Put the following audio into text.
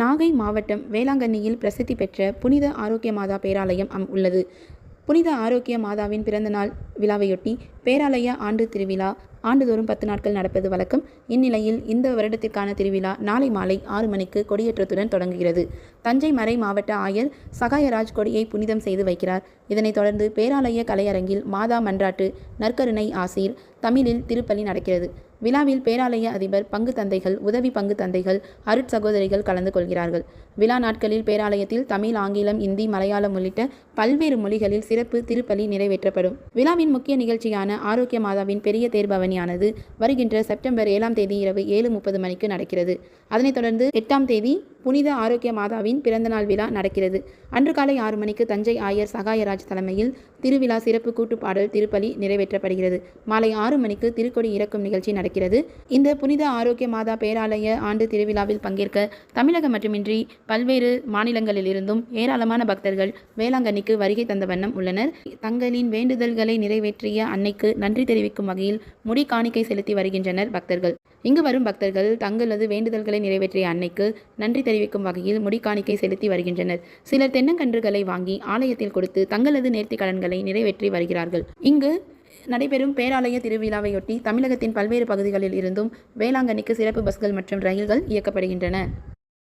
நாகை மாவட்டம் வேளாங்கண்ணியில் பிரசித்தி பெற்ற புனித ஆரோக்கிய மாதா பேராலயம் அம் உள்ளது. புனித ஆரோக்கிய மாதாவின் பிறந்தநாள் விழாவையொட்டி பேராலய ஆண்டு திருவிழா. ஆண்டுதோறும் பத்து நாட்கள் நடப்பது வழக்கம். இந்நிலையில் இந்த வருடத்திற்கான திருவிழா நாளை மாலை ஆறு மணிக்கு கொடியேற்றத்துடன் தொடங்குகிறது. தஞ்சை மறை மாவட்ட ஆயர் சகாயராஜ் கொடியை புனிதம் செய்து வைக்கிறார். இதனைத் தொடர்ந்து பேராலய கலையரங்கில் மாதா மன்றாட்டு நற்கருணை ஆசீர் தமிழில் திருப்பலி நடக்கிறது. விழாவில் பேராலய அதிபர் பங்கு தந்தைகள் உதவி பங்கு தந்தைகள் அருட்சகோதரிகள் கலந்து கொள்கிறார்கள். விழா நாட்களில் பேராலயத்தில் தமிழ் ஆங்கிலம் இந்தி மலையாளம் உள்ளிட்ட பல்வேறு மொழிகளில் சிறப்பு திருப்பலி நிறைவேற்றப்படும். விழாவின் முக்கிய நிகழ்ச்சியான ஆரோக்கிய மாதாவின் பெரிய தேர்பவனியானது வருகின்ற செப்டம்பர் ஏழாம் தேதி இரவு ஏழு முப்பது மணிக்கு நடக்கிறது. அதனைத் தொடர்ந்து எட்டாம் தேதி புனித ஆரோக்கிய மாதாவின் பிறந்தநாள் விழா நடக்கிறது. அன்று காலை ஆறு மணிக்கு தஞ்சை ஆயர் சகாயராஜ் தலைமையில் திருவிழா சிறப்பு கூட்டுப்பாடல் திருப்பலி நிறைவேற்றப்படுகிறது. மாலை ஆறு மணிக்கு திருக்கொடி இறக்கும் நிகழ்ச்சி நடக்கிறது. இந்த புனித ஆரோக்கிய மாதா பேராலய ஆண்டு திருவிழாவில் பங்கேற்க தமிழகம் மட்டுமின்றி பல்வேறு மாநிலங்களிலிருந்தும் ஏராளமான பக்தர்கள் வேளாங்கண்ணிக்கு வருகை தந்த வண்ணம் உள்ளனர். தங்களின் வேண்டுதல்களை நிறைவேற்றிய அன்னைக்கு நன்றி தெரிவிக்கும் வகையில் முடி காணிக்கை செலுத்தி வருகின்றனர் பக்தர்கள். இங்கு வரும் பக்தர்கள் தங்களது வேண்டுதல்களை நிறைவேற்றிய அன்னைக்கு நன்றி தெரிவிக்கும் வகையில் முடிக்காணிக்கை செலுத்தி வருகின்றனர். சிலர் தென்னங்கன்றுகளை வாங்கி ஆலயத்தில் கொடுத்து தங்களது நேர்த்தி கடன்களை நிறைவேற்றி வருகிறார்கள். இங்கு நடைபெறும் பேராலய திருவிழாவையொட்டி தமிழகத்தின் பல்வேறு பகுதிகளில் இருந்தும் வேளாங்கண்ணிக்கு சிறப்பு பஸ்கள் மற்றும் ரயில்கள் இயக்கப்படுகின்றன.